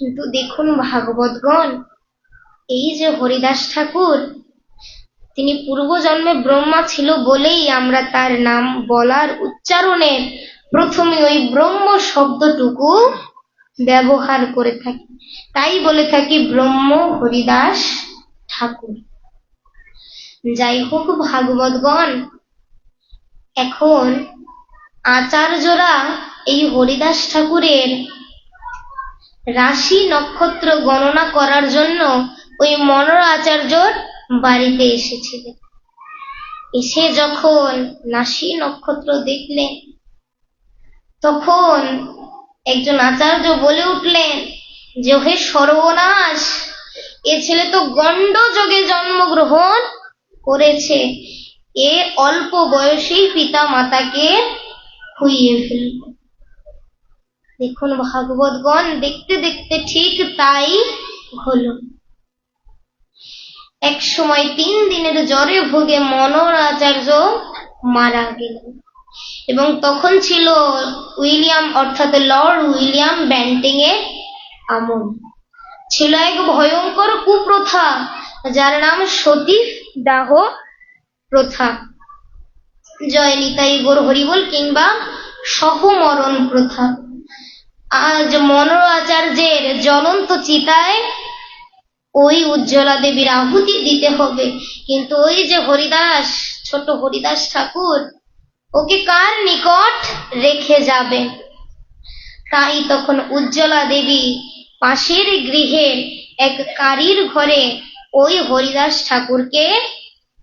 কিন্তু দেখুন ভাগবতগণ, এই যে হরিদাস ঠাকুর, তিনি পূর্বজন্মে ব্রহ্মা ছিল বলেই আমরা তার নাম বলার উচ্চারণে প্রথমে ওই ব্রহ্ম শব্দটুকু ব্যবহার করে থাকি। তাই বলে থাকি ব্রহ্ম হরিদাস ঠাকুর। যাই হোক ভাগবতগণ, এখন আচার্যরা এই হরিদাস ঠাকুরের রাশি নক্ষত্র গণনা করার জন্য ওই মনোর আচার্যর বাড়িতে এসেছিলেন। এসে যখন রাশি নক্ষত্র দেখলেন, তখন একজন আচার্য বলে উঠলেন, যে হে সর্বনাশ, এ ছেলে তো গণ্ড যোগে জন্মগ্রহণ করেছে। এ অল্প বয়সেই পিতা মাতাকে খুইয়ে ফেলবে দেখুন ভাগবতগণ দেখতে দেখতে ঠিক তাই হল। এক সময় তিন দিনের জ্বরে ভোগে মনোর আচার্য মারা গেলেন। এবং তখন ছিল উইলিয়াম, অর্থাৎ লর্ড উইলিয়াম ব্যান্টিং এর আমল। ছিল এক ভয়ঙ্কর কুপ্রথা, যার নাম সতী দাহ প্রথা। জয় নিতাই গোর হরিবল কিংবা সহমরণ প্রথা। আজ মনোর আচার্যের জ্বলন্ত চিতায়, ওই উজ্জ্বলা দেবীর আহুতি দিতে হবে। কিন্তু ওই যে হরিদাস ছোট হরিদাস ঠাকুর, ওকে কার নিকট রেখে যাবে? তাই তখন উজ্জ্বলা দেবী পাশের গৃহের এক কারির ঘরে ওই হরিদাস ঠাকুরকে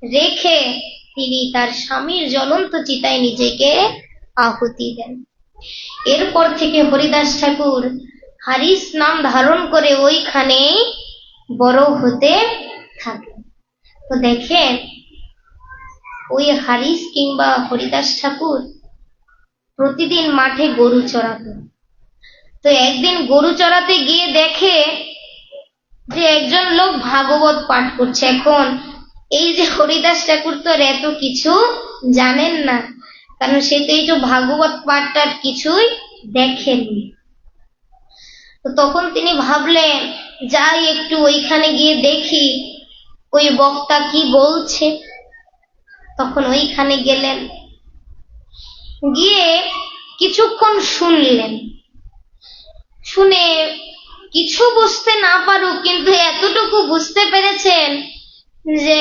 রেখে তিনি তার স্বামীর জ্বলন্ত চিতায় নিজেকে আহুতি দেন। এরপর থেকে হরিদাস ঠাকুর হারিস নাম ধারণ করে ওইখানেই বড় হতে থাকে। তো দেখেন, ওই হারিস কিংবা হরিদাস ঠাকুর প্রতিদিন মাঠে গরু চড়াতো। তো একদিন গরু চড়াতে গিয়ে দেখে যে একজন লোক ভাগবত পাঠ করছে। এখন এই যে হরিদাস ঠাকুর তো এত কিছু জানেন না। কারণ সে তো এই যে ভাগবত পাঠটার কিছুই দেখেননি তো তখন তিনি ভাবলেন, যাই একটু ওইখানে গিয়ে দেখি, ওই বক্তা কি বলছে। তখন ওইখানে গেলেন। গিয়ে কিছুক্ষণ শুনলেন। শুনে কিছু বুঝতে না পারুক, কিন্তু এতটুকু বুঝতে পেরেছেন যে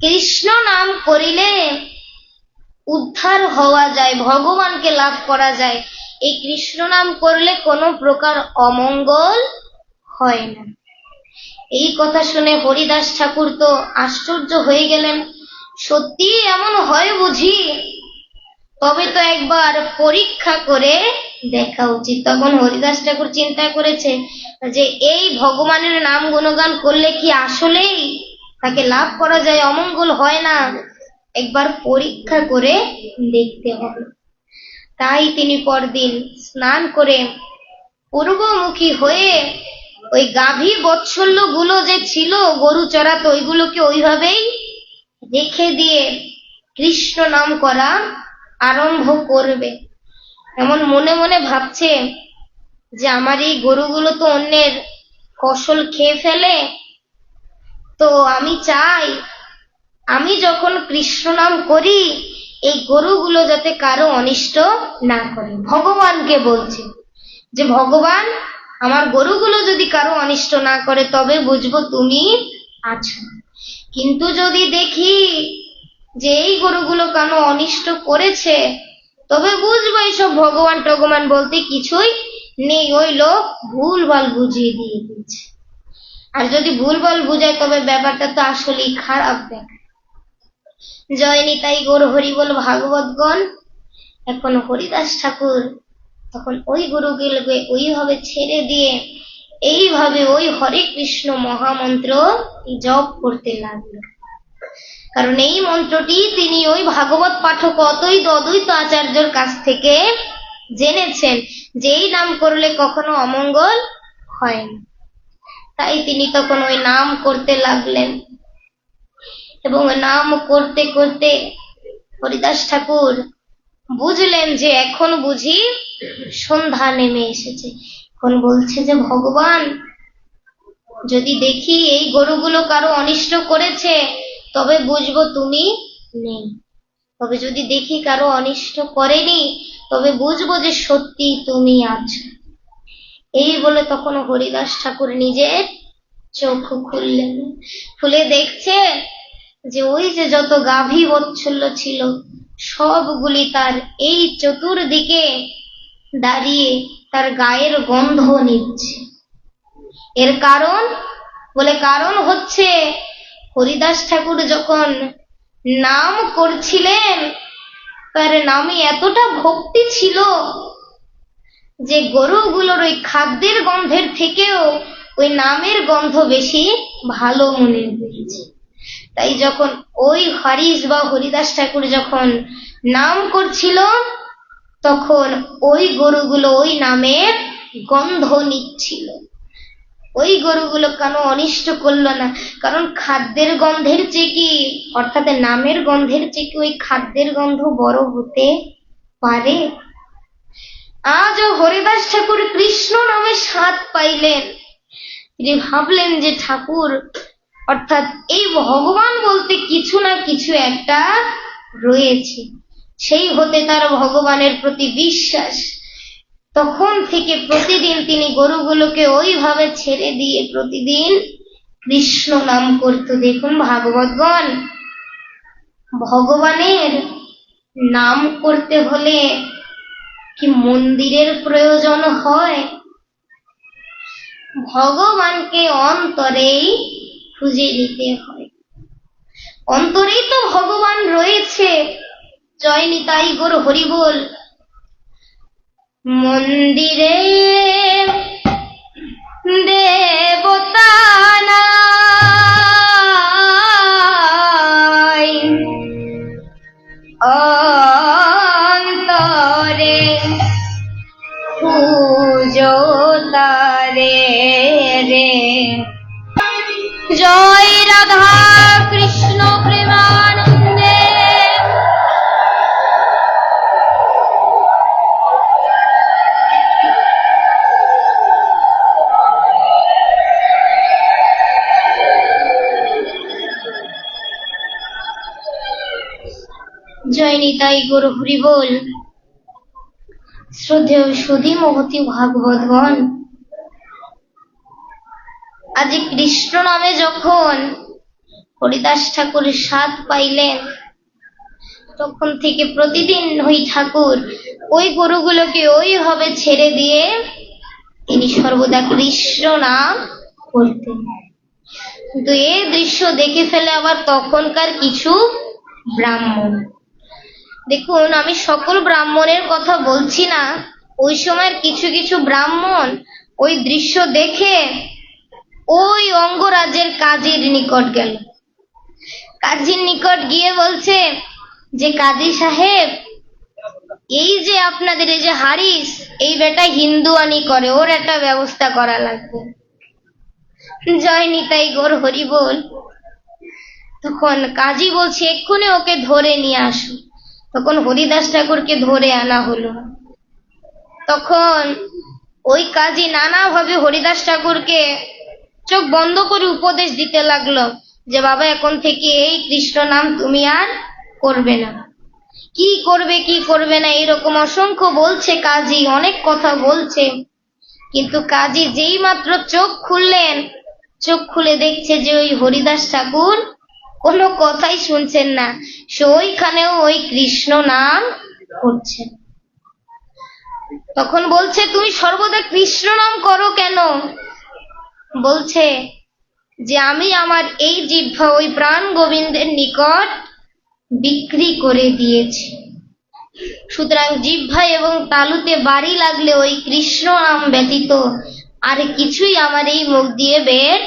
কৃষ্ণ নাম করিলে উদ্ধার হওয়া যায়, ভগবানকে লাভ করা যায়। এই কৃষ্ণ নাম করলে কোনো প্রকার অমঙ্গল হয় না। এই কথা শুনে হরিদাস ঠাকুর তো আশ্চর্য হয়ে গেলেন। সত্যি এমন হয় বুঝি? তবে তো একবার পরীক্ষা করে দেখা উচিত। তখন হরিদাস ঠাকুর চিন্তা করেছে যে, এই ভগবানের নাম গুণগান করলে কি আসলেই তাকে লাভ করা যায়, অমঙ্গল হয় না? একবার পরীক্ষা করে দেখতে হবে। তাই তিনি পরদিন স্নান করে পূর্বমুখী হয়ে ওই গাভী বৎসল্যগুলো যে ছিল, গরু চড়াতো, ওইগুলোকে ওইভাবেই রেখে দিয়ে কৃষ্ণ নাম করা আরম্ভ করবে। এমন মনে মনে ভাবছে যে, আমার এই গরুগুলো তো অন্যের ফসল খেয়ে ফেলে, তো আমি চাই আমি যখন কৃষ্ণ নাম করি, এই গরুগুলো যাতে কারও অনিষ্ট না করে। ভগবানকে বলছে যে, ভগবান, আমার গরুগুলো যদি কারও অনিষ্ট না করে, তবে বুঝব তুমি আছো। কিন্তু যদি দেখি যে এই গরুগুলো কেন অনিষ্ট করেছে, তবে বুঝব এইসব ভগবান টগবান বলতে কিছুই নেই। ওই লোক ভুল ভালো বুঝিয়ে দিয়ে দিয়েছে। আর যদি ভুল ভালো বুঝায়, তবে ব্যাপারটা তো আসলেই খারাপ দেখায়। জয় নিতাই গৌর হরিবল ভাগবতগণ। এখন হরিদাস ঠাকুর তখন ওই গুরুগুলোকে ওইভাবে ছেড়ে দিয়ে এইভাবে ওই হরে কৃষ্ণ মহামন্ত্র জপ করতে লাগল। কারণ এই মন্ত্রটি তিনি ওই ভাগবত পাঠক অদ্বৈত অদ্বৈত আচার্যর কাছ থেকে জেনেছেন যেই নাম করলে কখনো অমঙ্গল হয় না। তাই তিনি তখন ওই নাম করতে লাগলেন। এবং নাম করতে করতে হরিদাস ঠাকুর বুঝলেন যে এখন বুঝি সন্ধ্যা নেমে এসেছে। এখন বলছে যে, ভগবান, যদি দেখি এই গরুগুলো কারও অনিষ্ট করেছে, তবে বুঝব তুমি নেই। তবে যদি দেখি কারও অনিষ্ট করেনি, তবে বুঝব যে সত্যি তুমি আছো। এই বলে তখন হরিদাস ঠাকুর নিজের চোখ খুললেন। খুলে দেখছে যে ওই যে যত গাভী বৎসল্য ছিল, সবগুলি তার এই চতুর্দিকে দাঁড়িয়ে তার গায়ের গন্ধ নিচ্ছে। এর কারণ? বলে কারণ হচ্ছে, হরিদাস ঠাকুর যখন নাম করছিলেন, তার নামে এতটা ভক্তি ছিল যে গরুগুলোর ওই খাদ্যের গন্ধের থেকেও ওই নামের গন্ধ বেশি ভালো মনে হয়েছে। তাই যখন ওই হরিশ বা হরিদাস ঠাকুর যখন নাম করছিল, তখন ওই গরুগুলো ওই নামের গন্ধ নিচ্ছিল। ওই গরুগুলো কেন অনিষ্ট করল না? কারণ খাদ্যের গন্ধের চেয়ে কি অর্থাৎ নামের গন্ধের চেয়ে কি ওই খাদ্যের গন্ধ বড় হতে পারে। আজও হরিদাস ঠাকুর কৃষ্ণ নামে স্বাদ পাইলেন। তিনি ভাবলেন যে ঠাকুর অর্থাৎ এই ভগবান বলতে কিছু না কিছু একটা রয়েছে। সেই হতে তার ভগবানের প্রতি বিশ্বাস। তখন থেকে প্রতিদিন তিনি গরুগুলোকে ওইভাবে ছেড়ে দিয়ে প্রতিদিন কৃষ্ণ নাম করত দেখুন ভাগবতগণ। ভগবানের নাম করতে হলে কি মন্দিরের প্রয়োজন হয়? ভগবানকে অন্তরেই খুঁজে নিতে হয়। অন্তরেই তো ভগবান রয়েছে। জয় নিতাই গোর হরিবোল মন্দিরে দেবতা অন্তরে পুজো তারে রে। জয় রাধা গুরু হরি বল। শ্রদ্ধেয় সুধী মহতি ভাগবতগণ আজ কৃষ্ণ নামে যখন হরিদাস ঠাকুর স্বাদ পাইলেন, তখন থেকে প্রতিদিন ওই ঠাকুর ওই গরুগুলোকে ওইভাবে ছেড়ে দিয়ে তিনি সর্বদা কৃষ্ণ নাম করতেন কিন্তু এই দৃশ্য দেখে ফেলে আবার তখনকার কিছু ব্রাহ্মণ। দেখুন, আমি সকল ব্রাহ্মণের কথা বলছি না। ওই সময়ের কিছু কিছু ব্রাহ্মণ ওই দৃশ্য দেখে ওই অঙ্গরাজের কাজীর নিকট গেল। কাজীর নিকট গিয়ে বলছে, যে কাজী সাহেব, এই যে আপনাদের এই যে হারিস, এই বেটা হিন্দুয়ানি করে, ওর একটা ব্যবস্থা করা লাগবে। জয় নিতাই গোর হরি বল। তখন কাজী বলছে, এক্ষুনি ওকে ধরে নিয়ে আসো তখন হরিদাস ঠাকুরকে ধরে আনা হলো। তখন ওই কাজী নানাভাবে হরিদাস ঠাকুরকে চোখ বন্ধ করে উপদেশ দিতে লাগল যে, বাবা, এখন থেকে এই কৃষ্ণ নাম তুমি আর করবে না। কি করবে কি করবে না, এরকম অসংখ্য বলছে কাজী, অনেক কথা বলছে। কিন্তু কাজী যেই মাত্র চোখ খুললেন, চোখ খুলে দেখছে যে, ওই হরিদাস ঠাকুর কোনো কথাই শুনছেন না। সে ওইখানেও ওই কৃষ্ণ নাম করছেন। তখন বলছে, তুমি সর্বদা কৃষ্ণ নাম করো কেন? বলছে যে আমি আমার এই জিহ্বা ওই প্রাণ গোবিন্দের নিকট বিক্রি করে দিয়েছি। সুতরাং জিহ্বা এবং তালুতে বাড়ি লাগলে ওই কৃষ্ণ নাম ব্যতীত আর কিছুই আমার এই মুখ দিয়ে বের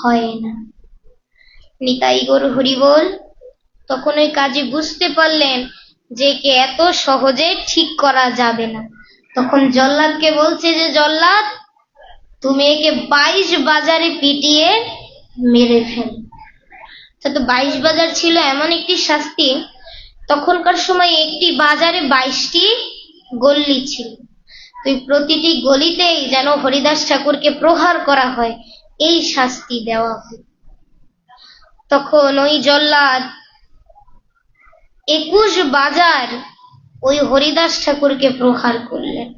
হয় না। নিতাই গরু হরি বল তখন ওই কাজে বুঝতে পারলেন যে কে এত সহজে ঠিক করা যাবে না। তখন জল্লাদকে বলছে যে, জল্লাদ তুমি একে বাইশ বাজারে পিটিয়ে মেরে ফেল। তো বাইশ বাজার ছিল এমন একটি শাস্তি, তখনকার সময় একটি বাজারে বাইশটি গল্লি ছিল। তুই প্রতিটি গলিতেই যেন হরিদাস ঠাকুরকে প্রহার করা হয়, এই শাস্তি দেওয়া হয়। তখন ওই জল্লাদ একুশ বাজার ওই হরিদাস ঠাকুরকে প্রহার করলেন।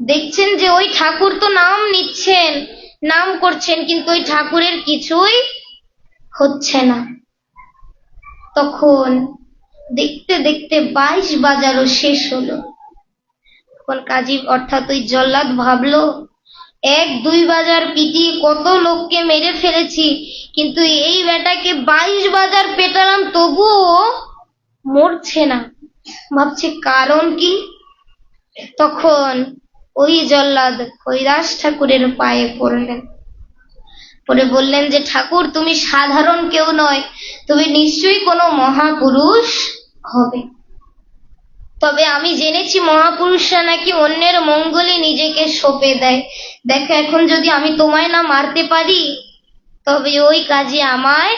দেখছেন যে ওই ঠাকুর তো নাম নিচ্ছেন, নাম করছেন, কিন্তু ওই ঠাকুরের কিছুই হচ্ছে না। তখন দেখতে দেখতে বাইশ বাজারও শেষ হলো। তখন কাজী অর্থাৎ ওই জল্লাদ ভাবলো, এক, দুই বাজার পিটিয়ে কত লোককে মেরে ফেলেছি, কিন্তু এই বেটাকে বাইশ বাজার পেটালাম তবুও মরছে না। ভাবছে কারণ কি? তখন ওই জল্লাদ কৈলাস ঠাকুরের পায়ে পড়লেন পরে বললেন যে, ঠাকুর, তুমি সাধারণ কেউ নয়, তুমি নিশ্চয়ই কোনো মহাপুরুষ হবে। তবে আমি জেনেছি মহাপুরুষরা নাকি অন্যের মঙ্গলে নিজেকে সঁপে দেয়। দেখো এখন যদি আমি তোমায় না মারতে পারি, তবে ওই কাজে আমায়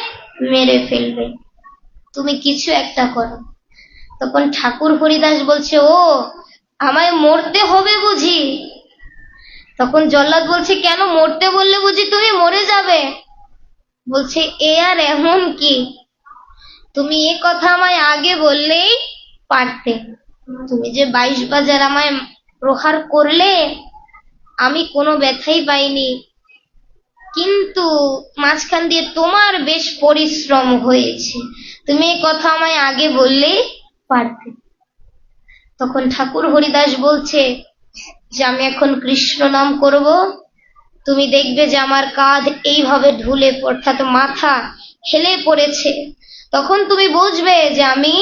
মেরে ফেলবে। তুমি কিছু একটা করো। তখন ঠাকুর হরিদাস বলছে, ও আমায় মরতে হবে বুঝি? তখন জল্লাদ বলছে, কেন মরতে বললে বুঝি? তুমি মরে যাবে। বলছে, এ আর এমন কি? তুমি এ কথা আমায় আগে বললেই পারতে। তুমি যে বাইশ বাজার আমায় প্রহার করলে, আমি কোনো ব্যথাই পাইনি। কিন্তু মাঝখান দিয়ে তোমার বেশ পরিশ্রম হয়েছে। তুমি এ কথা আমায় আগে বললেই পারতে। তখন ঠাকুর হরিদাস বলছে, যে আমি এখন কৃষ্ণ নাম করব। তুমি দেখবে যে আমার কাঁধ এইভাবে ঢুলে, অর্থাৎ মাথা হেলে পড়েছে। তখন তুমি বুঝবে যে আমি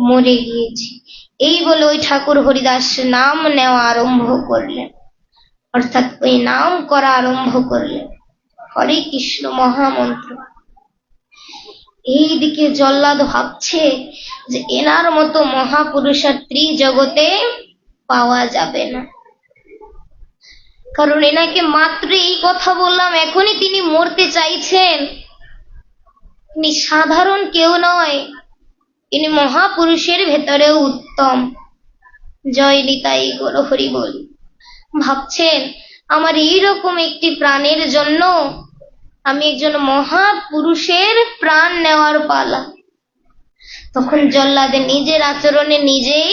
মরে গিয়েছি। এই বলে ওই ঠাকুর হরিদাস নাম নেওয়া আরম্ভ করলেন। অর্থাৎ ওই নাম করা আরম্ভ করলেন। হরে কৃষ্ণ মহামন্ত্র। এইদিকে জল্লাদ ভাবছে যে এনার মতো মহাপুরুষার ত্রিজগতে পাওয়া যাবে না। কারণ এনাকে মাত্র এই কথা বললাম, এখনই তিনি মরতে চাইছেন। তিনি সাধারণ কেউ নয়, তিনি মহাপুরুষের ভেতরেও উত্তম। জয় নিতাই গৌর হরি বল। ভাবছেন, আমার এইরকম একটি প্রাণের জন্য আমি একজন মহাপুরুষের প্রাণ নেওয়ার পালা। তখন জল্লাদে নিজের আচরণে নিজেই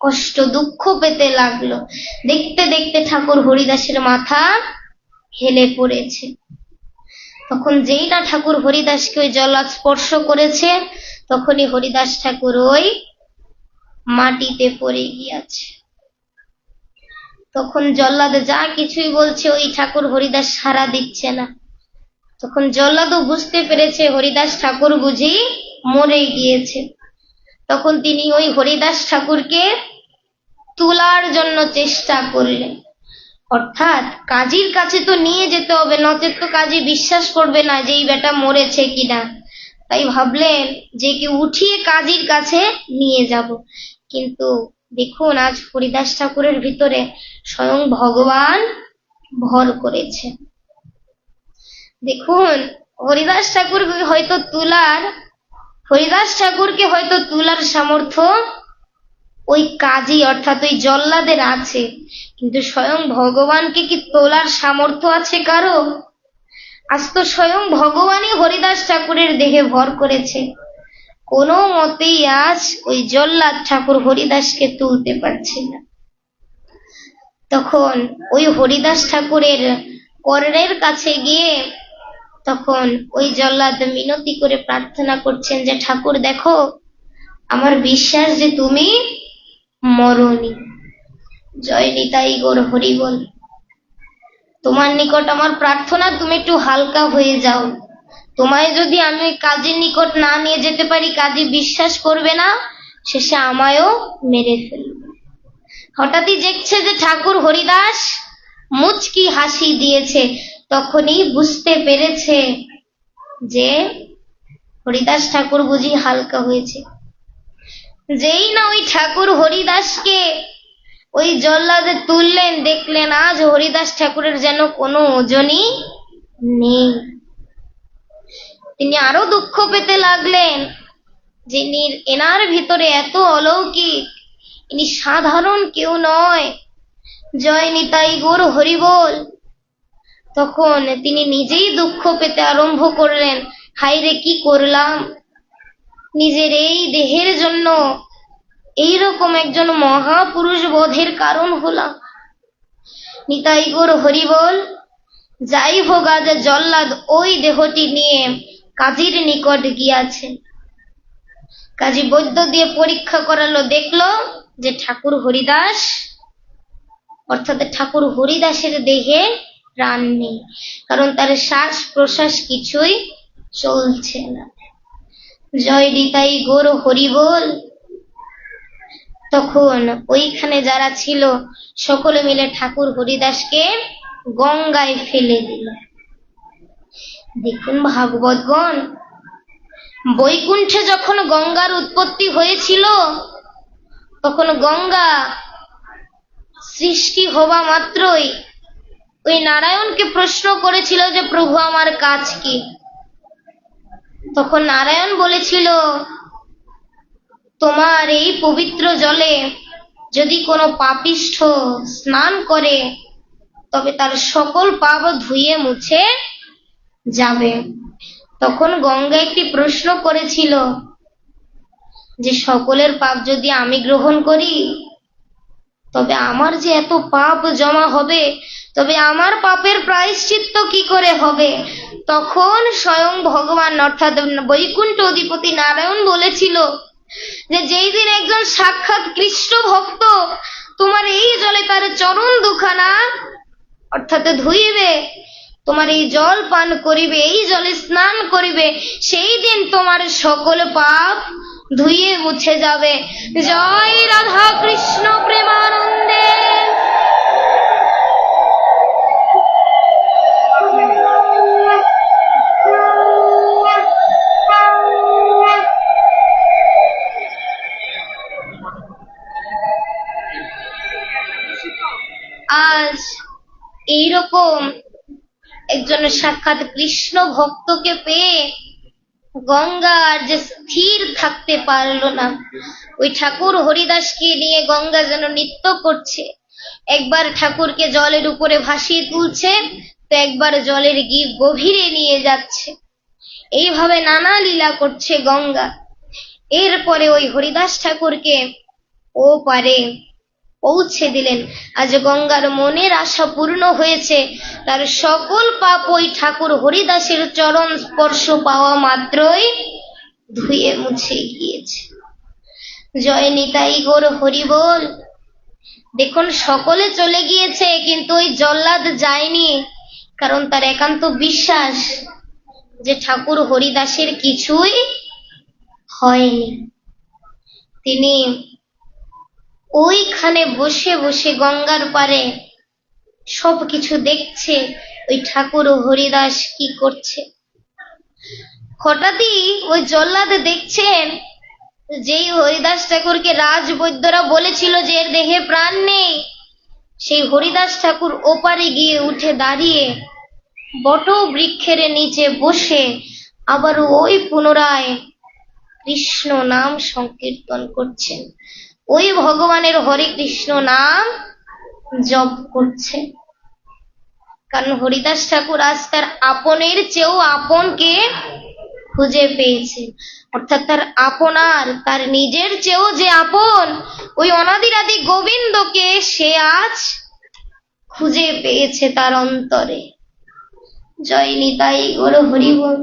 কষ্ট, দুঃখ পেতে লাগল। দেখতে দেখতে ঠাকুর হরিদাসের মাথা হেলে পড়েছে। তখন যেই না ঠাকুর হরিদাসকে ওই জল্লাদ স্পর্শ করেছে, তখনই হরিদাস ঠাকুর ওই মাটিতে পড়ে গিয়েছে। তখন জল্লাদে যা কিছুই বলছে, ওই ঠাকুর হরিদাস সারা দিচ্ছে না। তখন জল্লাদও বুঝতে পেরেছে হরিদাস ঠাকুর বুঝি মরে গিয়েছে। তখন তিনি ওই হরিদাস ঠাকুরকে তোলার জন্য চেষ্টা করলেন। অর্থাৎ কাজীর কাছে তো নিয়ে যেতে হবে, নচেত তো কাজী বিশ্বাস করবে না যে এই বেটা মরেছে কিনা। তাই ভাবলেন যে কি উঠিয়ে কাজীর কাছে নিয়ে যাব। কিন্তু দেখুন, আজ হরিদাস ঠাকুরের ভিতরে স্বয়ং ভগবান ভর করেছে। দেখুন, হরিদাস ঠাকুর হয়তো তুলার, হরিদাস ঠাকুরকে হয়তো তুলার সামর্থ্য ওই কাজী অর্থাৎ ওই জল্লাদের আছে। কিন্তু স্বয়ং ভগবানকে কি তোলার সামর্থ্য আছে কারও? আজ তো স্বয়ং ভগবানই হরিদাস ঠাকুরের দেহে ভর করেছে। কোনো মতেই আজ ওই জল্লাদ ঠাকুর হরিদাসকে তুলতে পারছে না। তখন ওই হরিদাস ঠাকুরের কর্ণের কাছে গিয়ে তখন ওই জল্লাদ মিনতি করে প্রার্থনা করছেন যে, ঠাকুর, দেখো, আমার বিশ্বাস যে তুমি মরণি জয় নিতাই গোর হরি বল তোমার নিকট আমার প্রার্থনা, তুমি একটু হালকা হয়ে যাও। তোমায় যদি আমি কাজের নিকট না নিয়ে যেতে পারি, কাজী বিশ্বাস করবে না, শেষে আমায়ও মেরে ফেলবে। হঠাৎই দেখছে যে ঠাকুর হরিদাস মুচকি হাসি দিয়েছে। তখনই বুঝতে পেরেছে যে হরিদাস ঠাকুর বুঝি হালকা হয়েছে। যেই না ওই ঠাকুর হরিদাসকে ওই জল্লাদে তুললেন, দেখলেন আজ হরিদাস ঠাকুরের যেন কোনো ওজনই নেই। তিনি আরও দুঃখ পেতে লাগলেন, যিনি এনার ভিতরে এত অলৌকিক, ইনি সাধারণ কেউ নয়। জয় নিতাই গোর হরিবোল। তখন তিনি নিজেই দুঃখ পেতে আরম্ভ করলেন। হাই রে কি করলাম? নিজের এই দেহের জন্য এইরকম একজন মহাপুরুষ বোধের কারণ হলাম। নিতাই গোর হরিবোল যাই হোক, আজ জল্লাদ ওই দেহটি নিয়ে কাজীর নিকট গিয়াছেন কাজী বৈদ্য দিয়ে পরীক্ষা করালো, দেখল যে ঠাকুর হরিদাস, অর্থাৎ ঠাকুর হরিদাসের দেহে প্রাণ নেই। কারণ তার শ্বাস প্রশ্বাস কিছুই চলছে না। জয় নিতাই গোর হরিবোল। তখন ওইখানে যারা ছিল, সকলে মিলে ঠাকুর হরিদাসকে গঙ্গায় ফেলে দিল। দেখুন ভাগবতগণ, বৈকুণ্ঠে যখন গঙ্গার উৎপত্তি হয়েছিল, তখন গঙ্গা সৃষ্টি হওয়া মাত্রই ওই নারায়ণকে প্রশ্ন করেছিল যে, প্রভু, আমার কাজ কি? তখন নারায়ণ বলেছিল, তোমার এই পবিত্র জলে যদি কোনো পাপিষ্ঠ স্নান করে, তবে তার সকল পাপ ধুয়ে মুছে যাবে। তখন গঙ্গা একটি প্রশ্ন করেছিল, যে, সকলের পাপ যদি আমি গ্রহণ করি, তবে আমার যে এত পাপ জমা হবে তবে আমার পাপের প্রায়শ্চিত্ত কি করে হবে? তখন স্বয়ং ভগবান, অর্থাৎ বৈকুণ্ঠ অধিপতি নারায়ণ বলেছিল যে, যেই দিন একজন সাক্ষাৎ কৃষ্ণ ভক্ত তোমার এই জলে তার চরণ দুখানা, অর্থাৎ ধুইবে, তোমার এই জল পান করিবে, এই জলে স্নান করিবে, সেই দিন তোমার সকল পাপ ধুয়ে মুছে যাবে। জয় রাধা কৃষ্ণ প্রেমানন্দে। এইরকম একজনের সাক্ষাৎ কৃষ্ণ ভক্তকে পেয়ে গঙ্গা আর যে স্থির থাকতে পারল না, ওই ঠাকুর হরিদাসকে নিয়ে গঙ্গা যেন নৃত্য করছে। একবার ঠাকুরকে জলের উপরে ভাসিয়ে তুলছে, তো একবার জলের গি গভীরে নিয়ে যাচ্ছে। এইভাবে নানা লীলা করছে গঙ্গা। এরপরে ওই হরিদাস ঠাকুরকে ও পারে পৌঁছে দিলেন। আজ গঙ্গার মনের আশা পূর্ণ হয়েছে। তার সকল পাপ ওই ঠাকুর হরিদাসের চরণ স্পর্শ পাওয়া মাত্রই ধুয়ে মুছে গিয়েছে। জয় নিতাই গোর হরিবোল দেখুন, সকলে চলে গিয়েছে, কিন্তু ওই জল্লাদ যায়নি, কারণ তার একান্ত বিশ্বাস যে ঠাকুর হরিদাসের কিছুই হয়নি। তিনি ওইখানে বসে বসে গঙ্গার পারে সবকিছু দেখছে, ওই ঠাকুর ও হরিদাস কি করছে। হঠাৎই ওই জল্লাদ দেখছেন, যেই হরিদাস ঠাকুরকে রাজবৈদ্যরা বলেছিল যে এর দেহে প্রাণ নেই, সেই হরিদাস ঠাকুর ওপারে গিয়ে উঠে দাঁড়িয়ে বট বৃক্ষের নিচে বসে আবার ওই পুনরায় কৃষ্ণ নাম সংকীর্তন করছেন। ওই ভগবানের হরে কৃষ্ণ নাম জপ করছে। কারণ হরিদাস ঠাকুর আজ তার আপনের চেয়েও আপনকে খুঁজে পেয়েছে। অর্থাৎ তার আপনার তার নিজের চেয়েও যে আপন, ওই অনাদিরাদি গোবিন্দকে সে আজ খুঁজে পেয়েছে তার অন্তরে। জয় নিতাই গৌর হরিবল।